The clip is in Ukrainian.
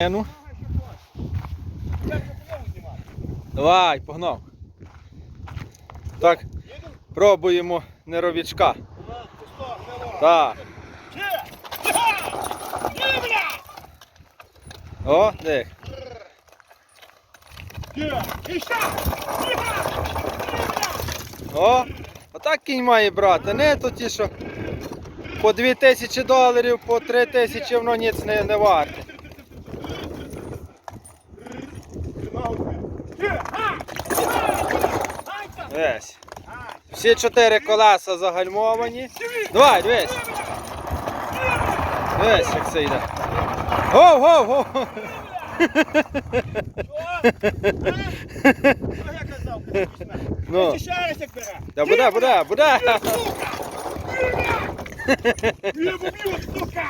Ну. Давай, погнав. Так, пробуємо неровічка. Так. О, дих. О, отак кінь має брати, не то ті, що по 2 тисячі доларів, по 3 тисячі воно ніц не, не варте. Весь. Всі чотири колеса загальмовані. Давай, дивись. Дивись, як це йде. Гоу, гоу, гоу. Ну, та буде, буде, буде. Я поб'ю, сука!